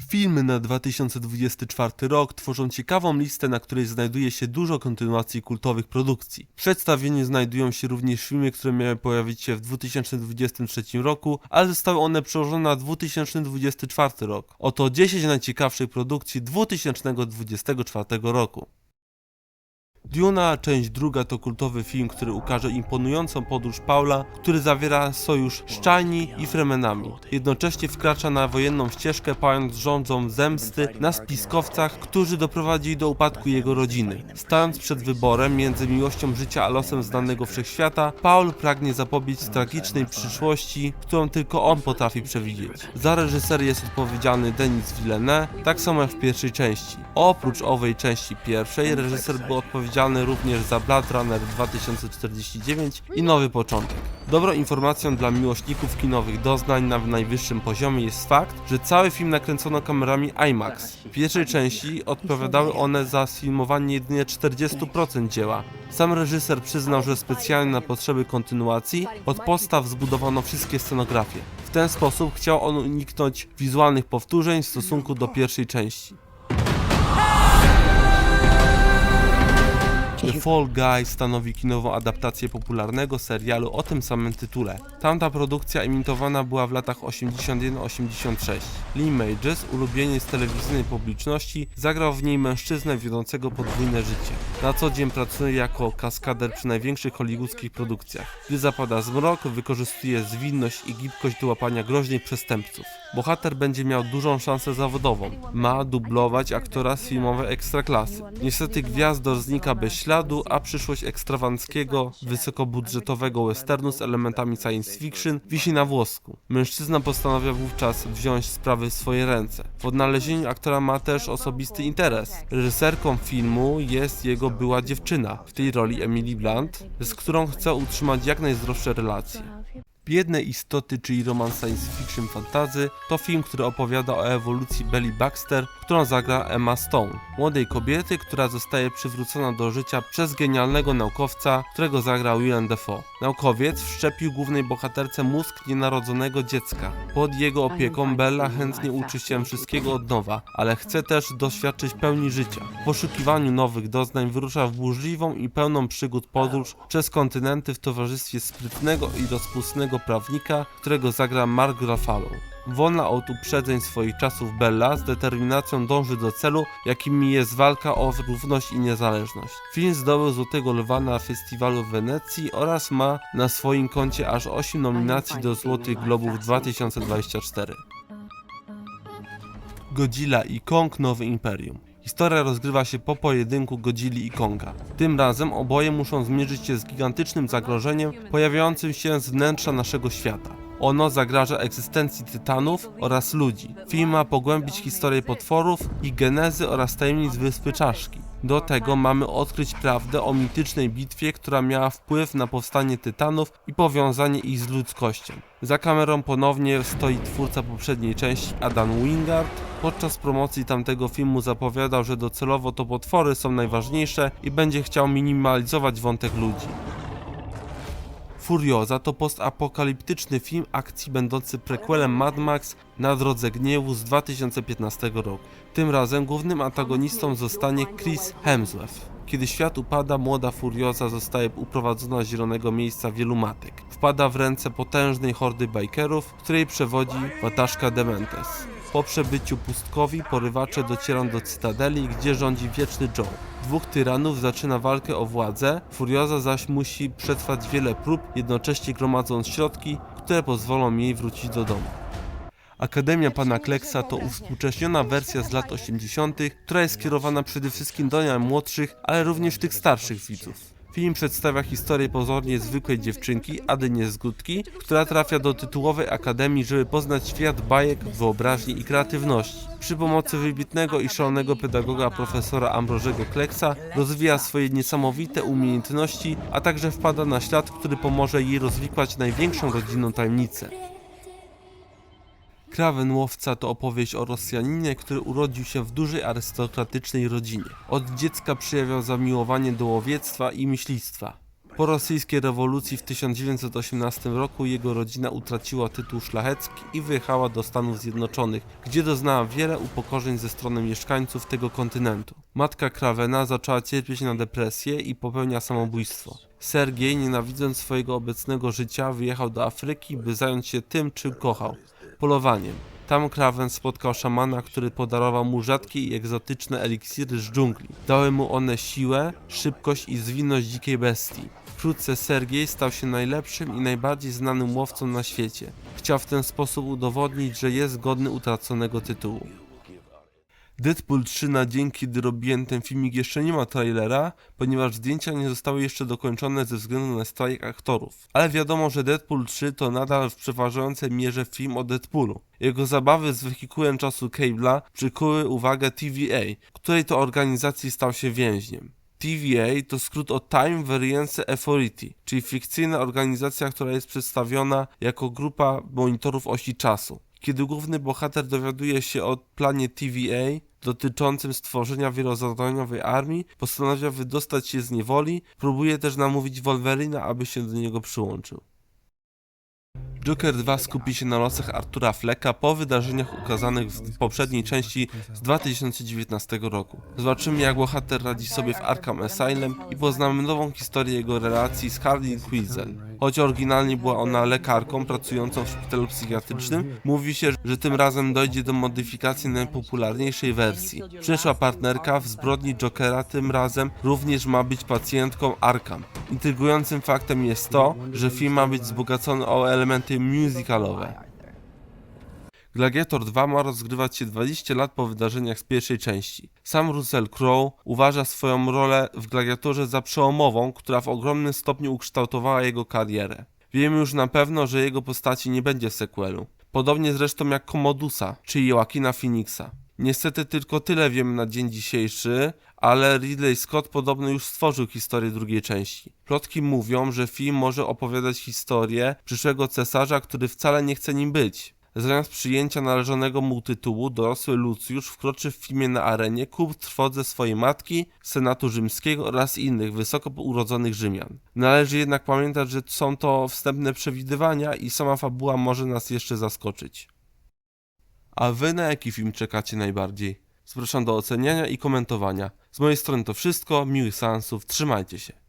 Filmy na 2024 rok tworzą ciekawą listę, na której znajduje się dużo kontynuacji kultowych produkcji. W przedstawieniu znajdują się również filmy, które miały pojawić się w 2023 roku, ale zostały one przełożone na 2024 rok. Oto 10 najciekawszych produkcji 2024 roku. Duna, część druga to kultowy film, który ukaże imponującą podróż Paula, który zawiera sojusz z Chani i Fremenami. Jednocześnie wkracza na wojenną ścieżkę, pając rządzą zemsty na spiskowcach, którzy doprowadzili do upadku jego rodziny. Stając przed wyborem między miłością życia a losem znanego wszechświata, Paul pragnie zapobiec tragicznej przyszłości, którą tylko on potrafi przewidzieć. Za reżyserię jest odpowiedzialny Denis Villeneuve, tak samo jak w pierwszej części. Oprócz owej części pierwszej, reżyser był odpowiedzialny również za Blade Runner 2049 i Nowy Początek. Dobrą informacją dla miłośników kinowych doznań na najwyższym poziomie jest fakt, że cały film nakręcono kamerami IMAX. W pierwszej części odpowiadały one za sfilmowanie jedynie 40% dzieła. Sam reżyser przyznał, że specjalnie na potrzeby kontynuacji od podstaw zbudowano wszystkie scenografie. W ten sposób chciał on uniknąć wizualnych powtórzeń w stosunku do pierwszej części. The Fall Guy stanowi kinową adaptację popularnego serialu o tym samym tytule. Tamta produkcja emitowana była w latach 81-86. Lee Majors, ulubieniec telewizyjnej publiczności, zagrał w niej mężczyznę wiodącego podwójne życie. Na co dzień pracuje jako kaskader przy największych hollywoodzkich produkcjach. Gdy zapada zmrok, wykorzystuje zwinność i gibkość do łapania groźnych przestępców. Bohater będzie miał dużą szansę zawodową. Ma dublować aktora z filmowej ekstraklasy. Niestety gwiazdor znika bez śladu, a przyszłość ekstrawanckiego, wysokobudżetowego westernu z elementami science fiction wisi na włosku. Mężczyzna postanawia wówczas wziąć sprawy w swoje ręce. W odnalezieniu aktora ma też osobisty interes. Reżyserką filmu jest jego była dziewczyna, w tej roli Emily Blunt, z którą chce utrzymać jak najzdrowsze relacje. Biedne istoty, czyli romans science fiction fantazy, to film, który opowiada o ewolucji Belly Baxter, którą zagra Emma Stone, młodej kobiety, która zostaje przywrócona do życia przez genialnego naukowca, którego zagrał Willem Dafoe. Naukowiec wszczepił głównej bohaterce mózg nienarodzonego dziecka. Pod jego opieką Bella chętnie uczy się wszystkiego od nowa, ale chce też doświadczyć pełni życia. W poszukiwaniu nowych doznań wyrusza w burzliwą i pełną przygód podróż przez kontynenty w towarzystwie sprytnego i rozpustnego prawnika, którego zagra Mark Ruffalo. Wolna od uprzedzeń swoich czasów Bella z determinacją dąży do celu, jakim jest walka o równość i niezależność. Film zdobył Złotego Lwa na festiwalu w Wenecji oraz ma na swoim koncie aż 8 nominacji do Złotych Globów 2024. Godzilla i Kong Nowe Imperium. Historia rozgrywa się po pojedynku Godzilli i Konga. Tym razem oboje muszą zmierzyć się z gigantycznym zagrożeniem pojawiającym się z wnętrza naszego świata. Ono zagraża egzystencji tytanów oraz ludzi. Film ma pogłębić historię potworów i genezy oraz tajemnic Wyspy Czaszki. Do tego mamy odkryć prawdę o mitycznej bitwie, która miała wpływ na powstanie tytanów i powiązanie ich z ludzkością. Za kamerą ponownie stoi twórca poprzedniej części Adam Wingard. Podczas promocji tamtego filmu zapowiadał, że docelowo to potwory są najważniejsze i będzie chciał minimalizować wątek ludzi. Furioza to postapokaliptyczny film akcji będący prequelem Mad Max na drodze gniewu z 2015 roku. Tym razem głównym antagonistą zostanie Chris Hemsworth. Kiedy świat upada, młoda Furioza zostaje uprowadzona z zielonego miejsca wielu matek. Wpada w ręce potężnej hordy bikerów, której przewodzi wataszka Dementes. Po przebyciu pustkowi porywacze docierają do Cytadeli, gdzie rządzi wieczny Joe. Dwóch tyranów zaczyna walkę o władzę, Furioza zaś musi przetrwać wiele prób, jednocześnie gromadząc środki, które pozwolą jej wrócić do domu. Akademia Pana Kleksa to uwspółcześniona wersja z lat 80., która jest skierowana przede wszystkim do najmłodszych, ale również tych starszych widzów. Film przedstawia historię pozornie zwykłej dziewczynki, Ady Niezgódki, która trafia do tytułowej akademii, żeby poznać świat bajek, wyobraźni i kreatywności. Przy pomocy wybitnego i szalonego pedagoga profesora Ambrożego Kleksa rozwija swoje niesamowite umiejętności, a także wpada na ślad, który pomoże jej rozwikłać największą rodzinną tajemnicę. Krawen Łowca to opowieść o Rosjaninie, który urodził się w dużej arystokratycznej rodzinie. Od dziecka przejawiał zamiłowanie do łowiectwa i myślistwa. Po rosyjskiej rewolucji w 1918 roku jego rodzina utraciła tytuł szlachecki i wyjechała do Stanów Zjednoczonych, gdzie doznała wiele upokorzeń ze strony mieszkańców tego kontynentu. Matka Krawena zaczęła cierpieć na depresję i popełnia samobójstwo. Sergiej, nienawidząc swojego obecnego życia, wyjechał do Afryki, by zająć się tym, czym kochał polowaniem. Tam Kraven spotkał szamana, który podarował mu rzadkie i egzotyczne eliksiry z dżungli. Dały mu one siłę, szybkość i zwinność dzikiej bestii. Wkrótce Sergiej stał się najlepszym i najbardziej znanym łowcą na świecie. Chciał w ten sposób udowodnić, że jest godny utraconego tytułu. Deadpool 3 na dzień, kiedy robiłem ten filmik jeszcze nie ma trailera, ponieważ zdjęcia nie zostały jeszcze dokończone ze względu na strajk aktorów. Ale wiadomo, że Deadpool 3 to nadal w przeważającej mierze film o Deadpoolu. Jego zabawy z wehikułem czasu Cable'a przykuły uwagę TVA, której to organizacji stał się więźniem. TVA to skrót od Time Variance Authority, czyli fikcyjna organizacja, która jest przedstawiona jako grupa monitorów osi czasu. Kiedy główny bohater dowiaduje się o planie TVA dotyczącym stworzenia wielozadaniowej armii, postanawia wydostać się z niewoli, próbuje też namówić Wolverina, aby się do niego przyłączył. Joker 2 skupi się na losach Artura Flecka po wydarzeniach ukazanych w poprzedniej części z 2019 roku. Zobaczymy jak bohater radzi sobie w Arkham Asylum i poznamy nową historię jego relacji z Harley Quinn. Choć oryginalnie była ona lekarką pracującą w szpitalu psychiatrycznym, mówi się, że tym razem dojdzie do modyfikacji najpopularniejszej wersji. Przyszła partnerka w zbrodni Jokera tym razem również ma być pacjentką Arkham. Intrygującym faktem jest to, że film ma być wzbogacony o elementy musicalowe. Gladiator 2 ma rozgrywać się 20 lat po wydarzeniach z pierwszej części. Sam Russell Crowe uważa swoją rolę w Gladiatorze za przełomową, która w ogromnym stopniu ukształtowała jego karierę. Wiemy już na pewno, że jego postaci nie będzie w sequelu. Podobnie zresztą jak Komodusa, czyli Joaquina Phoenixa. Niestety tylko tyle wiemy na dzień dzisiejszy, ale Ridley Scott podobno już stworzył historię drugiej części. Plotki mówią, że film może opowiadać historię przyszłego cesarza, który wcale nie chce nim być. Zamiast przyjęcia należonego mu tytułu, dorosły Lucjusz wkroczy w filmie na arenie ku trwodze swojej matki, Senatu Rzymskiego oraz innych wysoko urodzonych Rzymian. Należy jednak pamiętać, że są to wstępne przewidywania i sama fabuła może nas jeszcze zaskoczyć. A wy na jaki film czekacie najbardziej? Zapraszam do oceniania i komentowania. Z mojej strony to wszystko, miłych seansów, trzymajcie się.